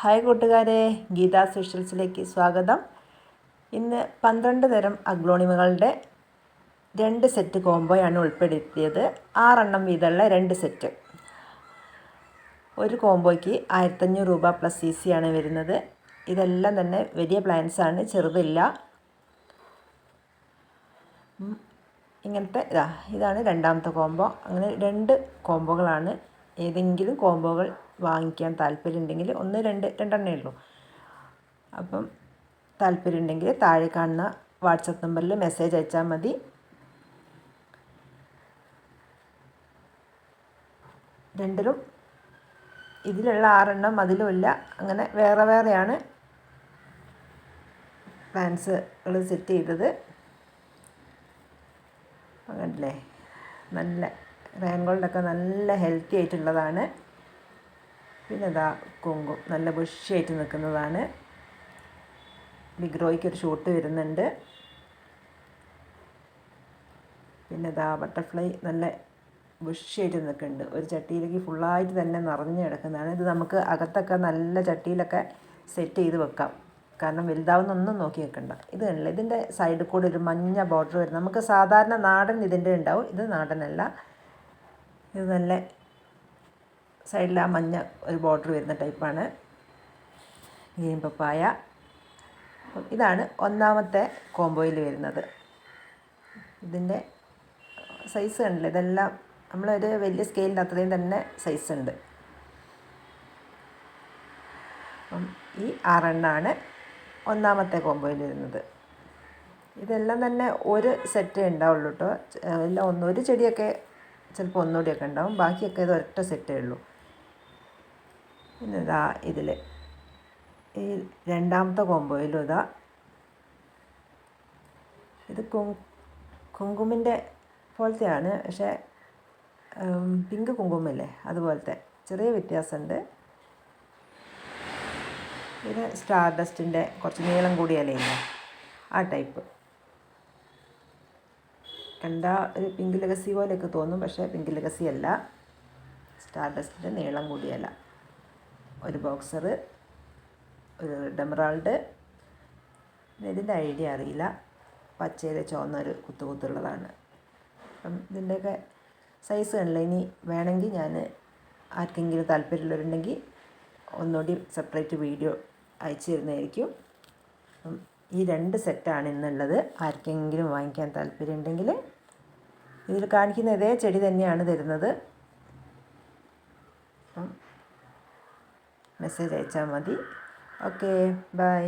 Hi കൂട്ടുകാരെ ഗീതാ സ്പെഷ്യൽസിലേക്ക് സ്വാഗതം. ഇന്ന് പന്ത്രണ്ട് തരം അഗ്ലോണിമകളുടെ രണ്ട് സെറ്റ് കോംബോയാണ് ഉൾപ്പെടുത്തിയത്. ആറെണ്ണം വീതമുള്ള രണ്ട് സെറ്റ്. ഒരു കോംബോയ്ക്ക് ആയിരത്തഞ്ഞൂറ് രൂപ പ്ലസ് സി സി ആണ് വരുന്നത്. ഇതെല്ലാം തന്നെ വലിയ പ്ലാൻസ് ആണ് ചെറുതില്ല. ഇങ്ങനത്തെ ഇതാ ഇതാണ് രണ്ടാമത്തെ കോംബോ. അങ്ങനെ രണ്ട് കോംബോകളാണ്. ഏതെങ്കിലും കോംബോകൾ വാങ്ങിക്കാൻ താല്പര്യമുണ്ടെങ്കിൽ ഒന്ന് രണ്ട് രണ്ടെണ്ണേ ഉള്ളൂ. അപ്പം താല്പര്യമുണ്ടെങ്കിൽ താഴെ കാണുന്ന വാട്സപ്പ് നമ്പറിൽ മെസ്സേജ് അയച്ചാൽ മതി. രണ്ടിലും ഇതിലുള്ള ആറെണ്ണം അതിലുമില്ല അങ്ങനെ വേറെ വേറെയാണ് പ്ലാൻസുകൾ സെറ്റ് ചെയ്തത്. അങ്ങനല്ലേ നല്ല റേൻഗോൾഡൊക്കെ നല്ല ഹെൽത്തി ആയിട്ടുള്ളതാണ്. പിന്നെ ഇതാ കുങ്കും നല്ല ബുഷിയായിട്ട് നിൽക്കുന്നതാണ്. ബിഗ്രോയ്ക്ക് ഒരു ഷൂട്ട് വരുന്നുണ്ട്. പിന്നെ ഇതാ ബട്ടർഫ്ലൈ നല്ല ബുഷിയായിട്ട് നിൽക്കുന്നുണ്ട്. ഒരു ചട്ടിയിലേക്ക് ഫുള്ളായിട്ട് തന്നെ നിറഞ്ഞു കിടക്കുന്നതാണ്. ഇത് നമുക്ക് അകത്തൊക്കെ നല്ല ചട്ടിയിലൊക്കെ സെറ്റ് ചെയ്ത് വെക്കാം. കാരണം വലുതാവുന്നൊന്നും നോക്കി വെക്കണ്ട. ഇത് കണ്ടില്ല? ഇതിന്റെ സൈഡിൽ കൂടെ ഒരു മഞ്ഞ ബോർഡർ വരും നമുക്ക് സാധാരണ നാടൻ ഇതിന്റെ ഉണ്ടാവും. ഇത് നാടനല്ല. ഇത് നല്ല സൈഡിൽ ആ മഞ്ഞ ഒരു ബോർഡർ വരുന്ന ടൈപ്പാണ്. Green papaya. ഇതാണ് ഒന്നാമത്തെ കോംബോയിൽ വരുന്നത്. ഇതിന്റെ സൈസ് കണ്ടില്ല? ഇതെല്ലാം നമ്മളൊരു വലിയ സ്കെയിലിന്റെ അത്രയും തന്നെ സൈസ് ഉണ്ട്. അപ്പം ഈ ആറെണ്ണാണ് ഒന്നാമത്തെ കോംബോയിൽ വരുന്നത്. ഇതെല്ലാം തന്നെ ഒരു സെറ്റേ ഉണ്ടാവുള്ളൂ കേട്ടോ. എല്ലാം ഒന്നൊരു ചെടിയൊക്കെ ചിലപ്പോൾ ഒന്നുകൂടിയൊക്കെ ഉണ്ടാവും. ബാക്കിയൊക്കെ ഇത് ഒരൊറ്റ സെറ്റേ ഉള്ളൂ. പിന്നെ ഇതാ ഇതിൽ ഈ രണ്ടാമത്തെ കൊമ്പോയിലും ഇതാ. ഇത് കുങ്കുമിന്റെ പോലത്തെയാണ്. പക്ഷേ പിങ്ക് കുങ്കുമല്ലേ അതുപോലത്തെ. ചെറിയ വ്യത്യാസമുണ്ട് ഇത് സ്റ്റാർ ഡസ്റ്റിന്റെ കുറച്ച് നീളം കൂടിയ ഇല്ല ആ ടൈപ്പ്. കണ്ട ഒരു പിങ്ക് ലഗസി പോലെയൊക്കെ തോന്നും. പക്ഷേ പിങ്ക് ലഗസി അല്ല. സ്റ്റാർ ഡസ്റ്റിന്റെ നീളം കൂടിയ ഇല ഒരു ബോക്സർ ഒരു ഡെമറാൾഡ്. ഇതിന്റെ ഐഡിയ അറിയില്ല. പച്ചയിൽ ചുവന്ന ഒരു കുത്തു കുത്തുള്ളതാണ്. അപ്പം ഇതിന്റെയൊക്കെ സൈസ് കണ്ടില്ല? ഇനി വേണമെങ്കിൽ ഞാൻ ആർക്കെങ്കിലും താല്പര്യമുള്ളവരുണ്ടെങ്കിൽ ഒന്നുകൂടി സെപ്പറേറ്റ് വീഡിയോ അയച്ചു തരുന്നതായിരിക്കും. അപ്പം ഈ രണ്ട് സെറ്റാണ് ഇന്നുള്ളത്. ആർക്കെങ്കിലും വാങ്ങിക്കാൻ താല്പര്യമുണ്ടെങ്കിൽ ഇതിൽ കാണിക്കുന്ന ഇതേ ചെടി തന്നെയാണ് തരുന്നത്. മെസ്സേജ് അയച്ചാൽ മതി. Okay bye.